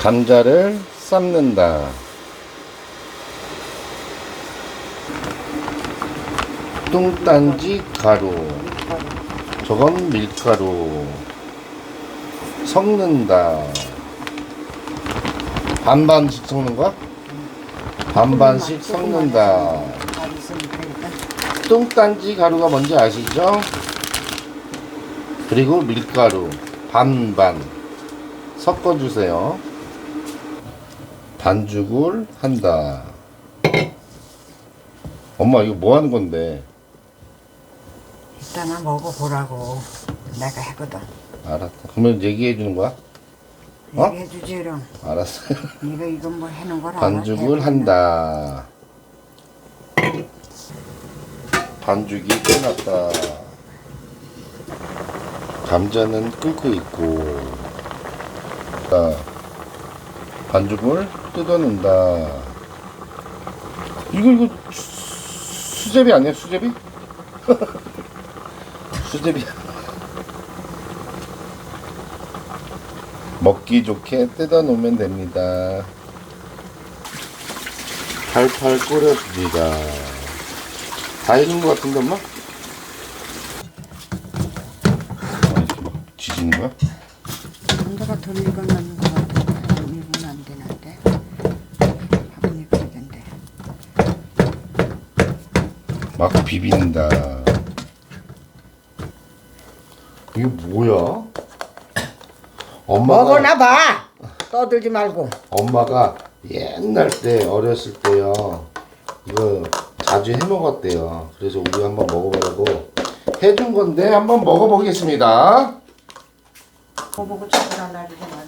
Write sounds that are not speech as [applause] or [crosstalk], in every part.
감자를 삶는다. 뚱딴지 가루. 저건 밀가루. 섞는다. 반반씩 섞는 거야? 반반씩 섞는다. 잘 있으면 되니까. 뚱딴지 가루가 뭔지 아시죠? 그리고 밀가루 반반 섞어주세요. 반죽을 한다. 엄마 이거 뭐 하는 건데? 일단은 먹어보라고 내가 했거든. 알았다. 그러면 얘기해 주는 거야? 어? 얘기해 주지 그럼. 알았어. [laughs] 이거 이건 뭐 해놓은 걸 알아? 반죽을. 한다. 반죽이 끝났다. 감자는 끓고 있고, 자, 반죽을 뜯어낸다. 이거 이거 수- 수제비 아니야 수제비? [laughs] 수제비. 먹기 좋게 뜯어 놓으면 됩니다. 팔팔 끓여줍니다. 다 익은 것 같은데, 엄마? 아, 지지는 거야? 감자가 덜 익어나는 것 같은데 덜 익으면 안 되는데 밥은 익어야 된대. 막 비빈다. 이게 뭐야? 엄마가, 먹어나 봐. 떠들지 말고. 엄마가 옛날 때 어렸을 때요. 이거 자주 해 먹었대요. 그래서 우리 한번 먹어보라고 해준 건데 한번 먹어보겠습니다. 보고 찾으라 날이지 마라.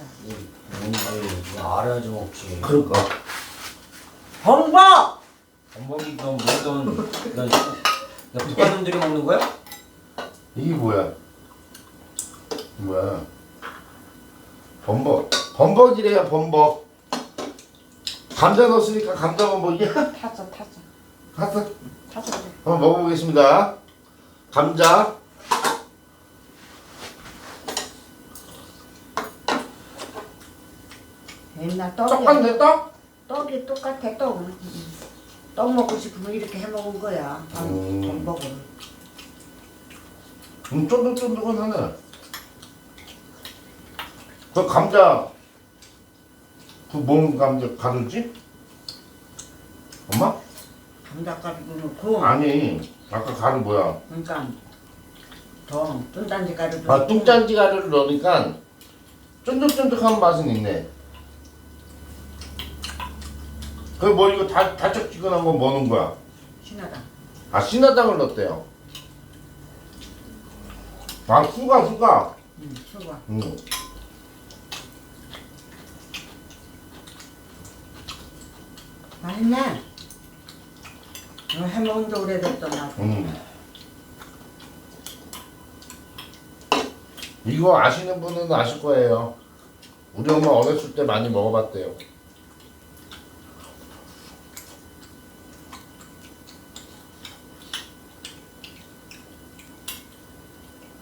뭔지 알아야지 먹지. 그럴까? 홍보! 범벅이든 뭐든 난 야, 북한 놈들이 먹는 거야? 이게 뭐야? 뭐야? 범벅. 범벅이래요, 범벅. 감자 넣었으니까 감자 범벅이야? 탔어 갔어. 탔어 그래. 한번 먹어보겠습니다. 감자. 옛날 떡이 떡한데 떡? 떡이 똑같아 떡. 떡 먹고 싶으면 이렇게 해 먹은 거야. 음. 떡먹을. 음, 쫀득쫀득은 하네. 그 감자. 그뭔 감자 가루지? 엄마? 감자가루 넣고 아니, 아까 가루 뭐야? 그러니까 더 뚱딴지 가루도 아, 넣고 뚱짠지 가루를 넣으니까 쫀득쫀득한 맛은 있네. 그뭐 이거 다 달짝지근한 건 뭐는 거야? 신하다. 아 신화당을 넣었대요. 아 수가 수가. 응, 수고. 음. 맛있네. 이거 해 먹은 지 오래됐어 나. 음. 이거 아시는 분은 아실 거예요. 우리 엄마 어렸을 때 많이 먹어봤대요.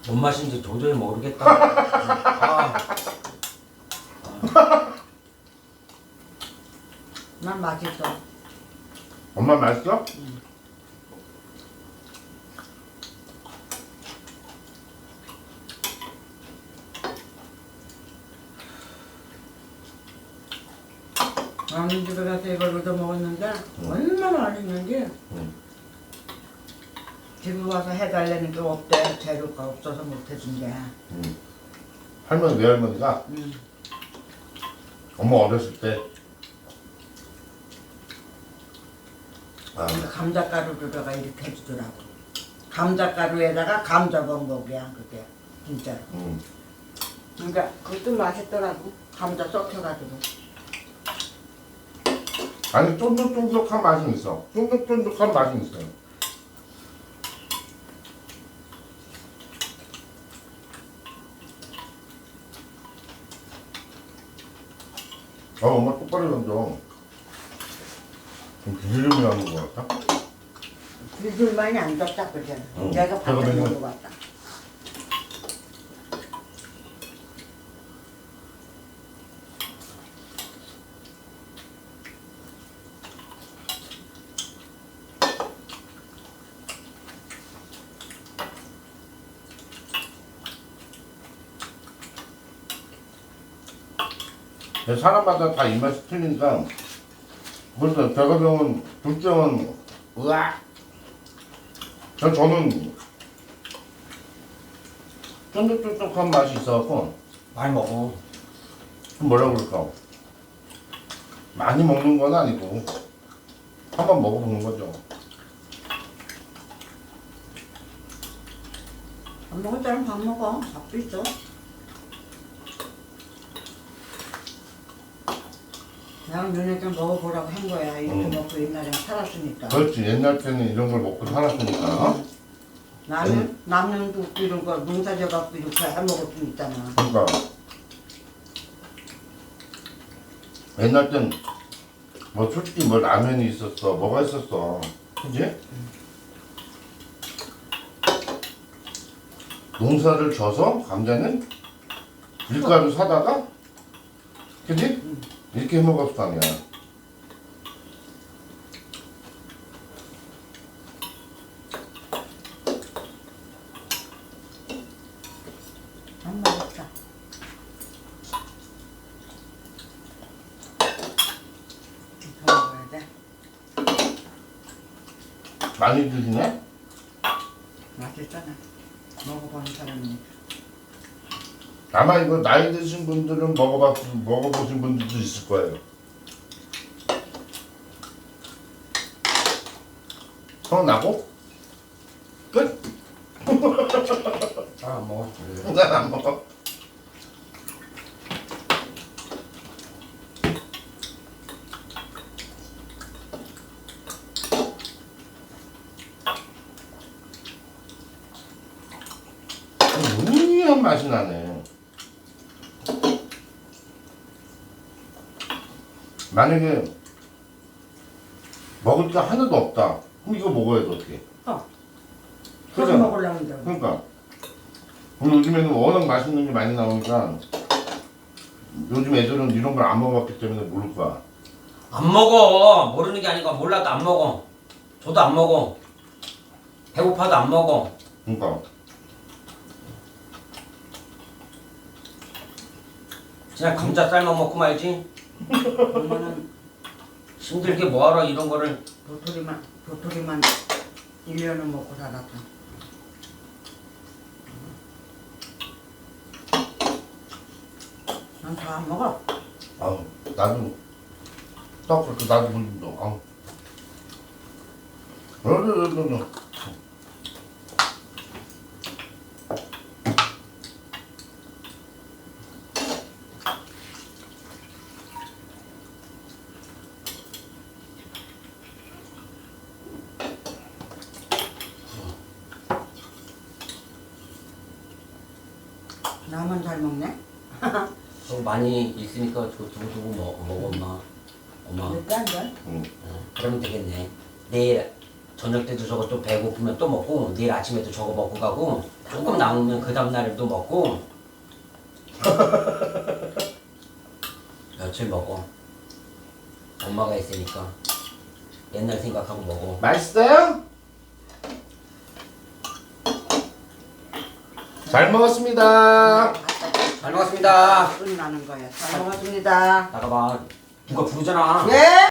뭔 맛인지 도저히 모르겠다. 아, 난 맛있어. 엄마 맛있어? 남의 집에 가서 이걸 얻어 먹었는데 얼마나 맛있는지 응. 집에 와서 해달라는 게 없대. 재료가 없어서 못 해준대. 음. 할머니 외할머니가 응. 엄마 어렸을 때 아, 근데 감자가루로다가 이렇게 해주더라고. 감자가루에다가 감자범벅이야 그게 진짜. 음. 그러니까 그것도 맛있더라고. 감자 썩혀가지고. 아니 쫀득쫀득한 맛이 있어. 쫀득쫀득한 맛이 있어요. 어, 엄마 똑바로 던져. 좀 기름이 나는 것 같아. 비둘만이 안 졌다 그제. 응. 내가 그러면은- 먹는 것 같다. 사람마다 다 입맛이 틀리니까 그래서 제가 병은 둘째는 으악 저 저는 쫀득쫀득한 맛이 있어갖고 많이 먹어. 뭐라 그럴까 많이 먹는 건 아니고 한번 먹어보는 거죠 안 먹을 때는 밥 먹어. 밥도 있 어. 나는 너네들 먹어보라고 한 거야. 이렇게 음. 먹고 옛날에 살았으니까. 그렇지 옛날 때는 이런 걸 먹고 살았으니까 나는 음. 남는 도 이런 거 농사져 갖고 이렇게 해 먹을 수 있잖아. 그러니까 옛날 땐뭐 솔직히 뭐 라면이 있었어 뭐가 있었어 그지? 농사를 져서 감자는 밀가루 사다가 그지? 이렇게 해거 아니야 안 먹었다. 더 먹어야 돼. 많이 드시네? 맛있잖아. 먹어보는 사람이니까. 아마 이거 나이 드신 분들은 먹어봤, 먹어보신 분들도 있을 거예요 서운하고? 끝? [laughs] 잘안 먹어. 난안 먹어. 우니한 맛이 나네. 만약에 먹을 게 하나도 없다. 그럼 이거 먹어야 돼 어떻게? 어. 그거 먹으려면 돼. 그러니까 우리 요즘에는 워낙 맛있는 게 많이 나오니까 요즘 애들은 이런 걸 안 먹어봤기 때문에 모를 거야. 안 먹어. 모르는 게 아니고 몰라도 안 먹어. 저도 안 먹어. 배고파도 안 먹어. 그러니까 그냥 감자 삶아 먹고 말지. 엄마는 힘들게 뭐하러 이런 거를. 도토리만 도토리만 1년은 먹고 살았어. 난다 안 먹어. 아우 나도 떡 그렇게 나도 물도 아우. 어르르르 나만 잘 먹네. 저 많이 있으니까 저 두고 두고 먹어, 먹어 엄마. 엄마. 몇개 안 돼? 응. 어, 그러면 되겠네. 내일 저녁 때도 저거 또 배고프면 또 먹고 내일 아침에도 저거 먹고 가고 조금 남으면 그 다음 날에 또 먹고 [laughs] 며칠 먹어. 엄마가 있으니까 옛날 생각하고 먹어. 맛있어요? 잘 먹었습니다. 잘 먹었습니다. 소리 나는 거야. 잘 먹었습니다. 나가봐. 누가 부르잖아. 예?